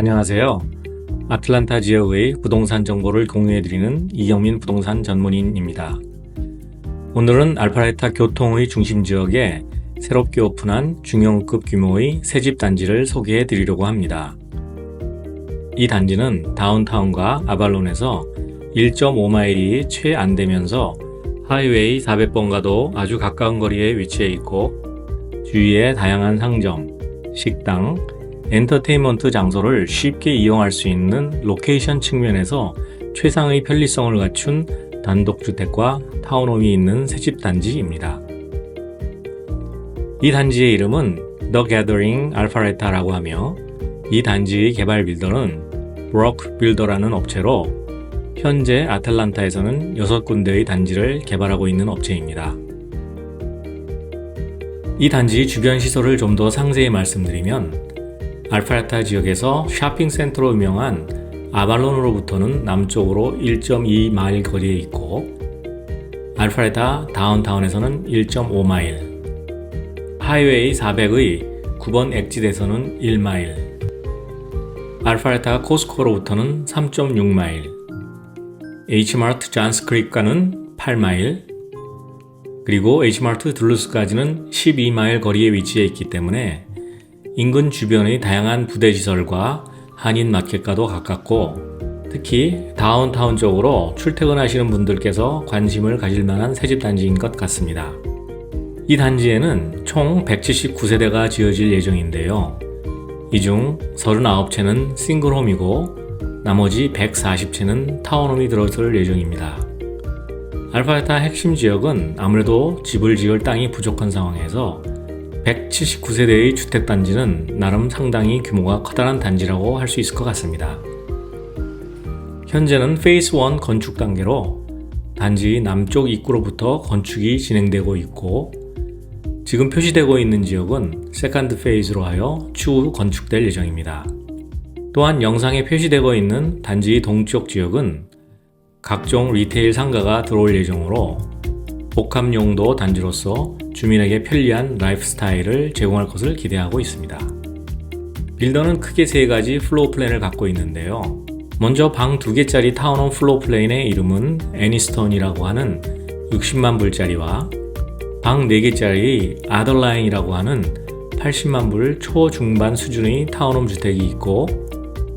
안녕하세요. 아틀란타 지역의 부동산 정보를 공유해드리는 이영민 부동산 전문인입니다. 오늘은 알파레타 교통의 중심 지역에 새롭게 오픈한 중형급 규모의 새집 단지를 소개해 드리려고 합니다. 이 단지는 다운타운과 아발론에서 1.5마일이 채 안 되면서 하이웨이 400번과도 아주 가까운 거리에 위치해 있고 주위에 다양한 상점, 식당, 엔터테인먼트 장소를 쉽게 이용할 수 있는 로케이션 측면에서 최상의 편리성을 갖춘 단독주택과 타운홈이 있는 새집 단지입니다. 이 단지의 이름은 The Gathering Alphareta라고 하며 이 단지의 개발 빌더는 브로크 빌더라는 업체로 현재 아틀란타에서는 6군데의 단지를 개발하고 있는 업체입니다. 이 단지 주변 시설을 좀 더 상세히 말씀드리면 알파레타 지역에서 쇼핑센터로 유명한 아발론으로부터는 남쪽으로 1.2마일 거리에 있고 알파레타 다운타운에서는 1.5마일 하이웨이 400의 9번 엑짓에서는 1마일 알파레타 코스코로부터는 3.6마일 H마트 잔스크릭과는 8마일 그리고 H마트 둘루스까지는 12마일 거리에 위치해 있기 때문에 인근 주변의 다양한 부대 시설과 한인 마켓과도 가깝고 특히 다운타운 쪽으로 출퇴근하시는 분들께서 관심을 가질 만한 새집 단지인 것 같습니다. 이 단지에는 총 179세대가 지어질 예정인데요. 이 중 39채는 싱글홈이고 나머지 140채는 타운홈이 들어설 예정입니다. 알파레타 핵심 지역은 아무래도 집을 지을 땅이 부족한 상황에서 179세대의 주택단지는 나름 상당히 규모가 커다란 단지라고 할 수 있을 것 같습니다. 현재는 페이스 1 건축 단계로 단지 남쪽 입구로부터 건축이 진행되고 있고 지금 표시되고 있는 지역은 세컨드 페이즈로 하여 추후 건축될 예정입니다. 또한 영상에 표시되고 있는 단지 동쪽 지역은 각종 리테일 상가가 들어올 예정으로 복합 용도 단지로서 주민에게 편리한 라이프 스타일을 제공할 것을 기대하고 있습니다. 빌더는 크게 세 가지 플로우 플랜을 갖고 있는데요. 먼저 방 2개짜리 타운홈 플로우 플랜의 이름은 애니스톤이라고 하는 60만 불짜리와 방 4개짜리 아더라인이라고 하는 80만 불 초중반 수준의 타운홈 주택이 있고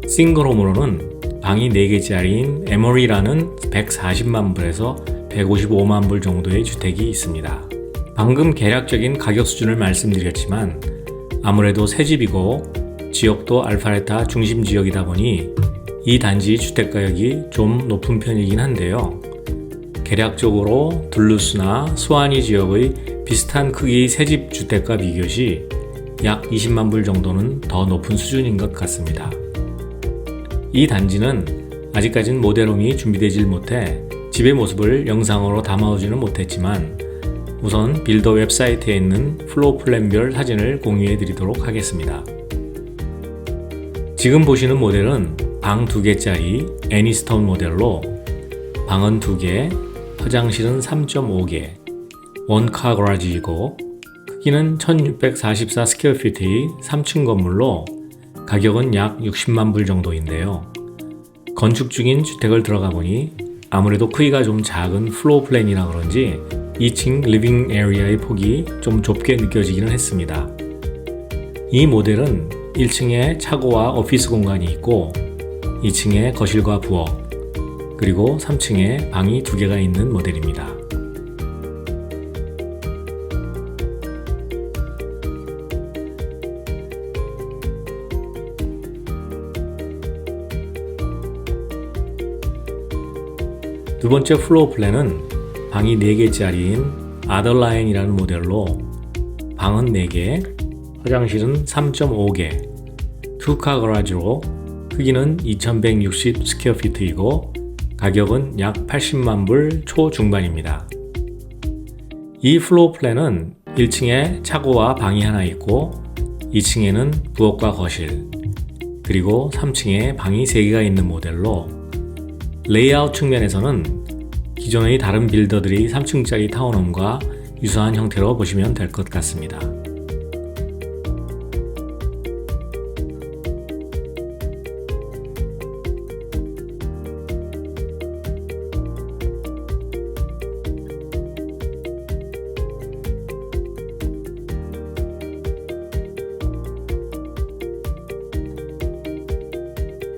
싱글홈으로는 방이 4개짜리인 에머리라는 140만 불에서 155만 불 정도의 주택이 있습니다. 방금 계략적인 가격 수준을 말씀드렸지만 아무래도 새 집이고 지역도 알파레타 중심 지역이다 보니 이 단지 주택 가격이 좀 높은 편이긴 한데요. 계략적으로 둘루스나 수아니 지역의 비슷한 크기의 새집 주택과 비교 시 약 20만 불 정도는 더 높은 수준인 것 같습니다. 이 단지는 아직까진 모델홈이 준비되질 못해 집의 모습을 영상으로 담아오지는 못했지만 우선 빌더 웹사이트에 있는 플로우 플랜별 사진을 공유해 드리도록 하겠습니다. 지금 보시는 모델은 방 2개짜리 애니스톤 모델로 방은 2개, 화장실은 3.5개, 원카 거라지이고 크기는 1644 스퀘어피트의 3층 건물로 가격은 약 60만 불 정도인데요. 건축 중인 주택을 들어가 보니 아무래도 크기가 좀 작은 플로우 플랜이라 그런지 2층 리빙 에리아의 폭이 좀 좁게 느껴지기는 했습니다. 이 모델은 1층에 차고와 오피스 공간이 있고 2층에 거실과 부엌 그리고 3층에 방이 두 개가 있는 모델입니다. 두 번째 플로어 플랜은 방이 4개짜리인 아더라인이라는 모델로 방은 4개, 화장실은 3.5개, 투카 거라지로 크기는 2160 스퀘어피트이고 가격은 약 80만 불 초중반입니다. 이 플로어 플랜은 1층에 차고와 방이 하나 있고 2층에는 부엌과 거실 그리고 3층에 방이 3개가 있는 모델로 레이아웃 측면에서는 기존의 다른 빌더들이 3층짜리 타워룸과 유사한 형태로 보시면 될 것 같습니다.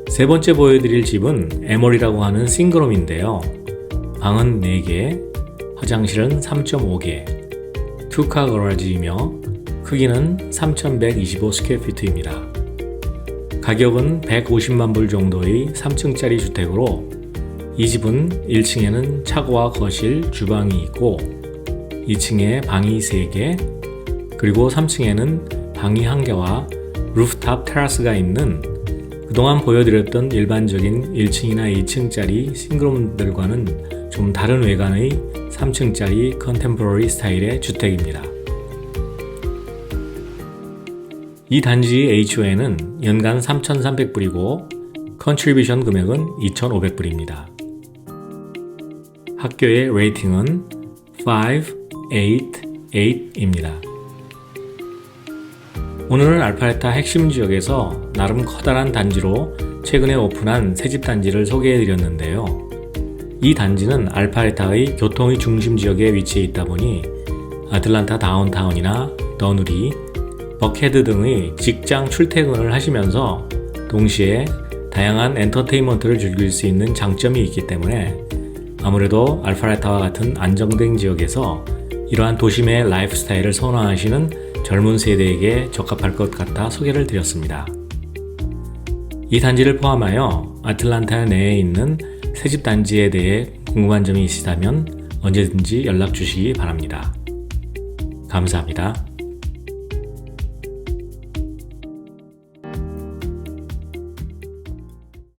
세 번째 보여드릴 집은 에몰이라고 하는 싱그롬인데요. 방은 4개, 화장실은 3.5개, 투카 거라지이며 크기는 3,125 스퀘어피트입니다. 가격은 150만 불 정도의 3층짜리 주택으로 이 집은 1층에는 차고와 거실, 주방이 있고 2층에 방이 3개, 그리고 3층에는 방이 1개와 루프탑 테라스가 있는 그동안 보여드렸던 일반적인 1층이나 2층짜리 싱글홈들과는 좀 다른 외관의 3층짜리 컨템포러리 스타일의 주택입니다. 이 단지 HO에는 연간 3,300불이고 컨트리뷰션 금액은 2,500불입니다. 학교의 레이팅은 5, 8, 8입니다. 오늘은 알파레타 핵심 지역에서 나름 커다란 단지로 최근에 오픈한 새집 단지를 소개해 드렸는데요. 이 단지는 알파레타의 교통의 중심 지역에 위치해 있다 보니 아틀란타 다운타운이나 너누리, 버케드 등의 직장 출퇴근을 하시면서 동시에 다양한 엔터테인먼트를 즐길 수 있는 장점이 있기 때문에 아무래도 알파레타와 같은 안정된 지역에서 이러한 도심의 라이프 스타일을 선호하시는 젊은 세대에게 적합할 것 같아 소개를 드렸습니다. 이 단지를 포함하여 아틀란타 내에 있는 새집 단지에 대해 궁금한 점이 있으시다면 언제든지 연락 주시기 바랍니다. 감사합니다.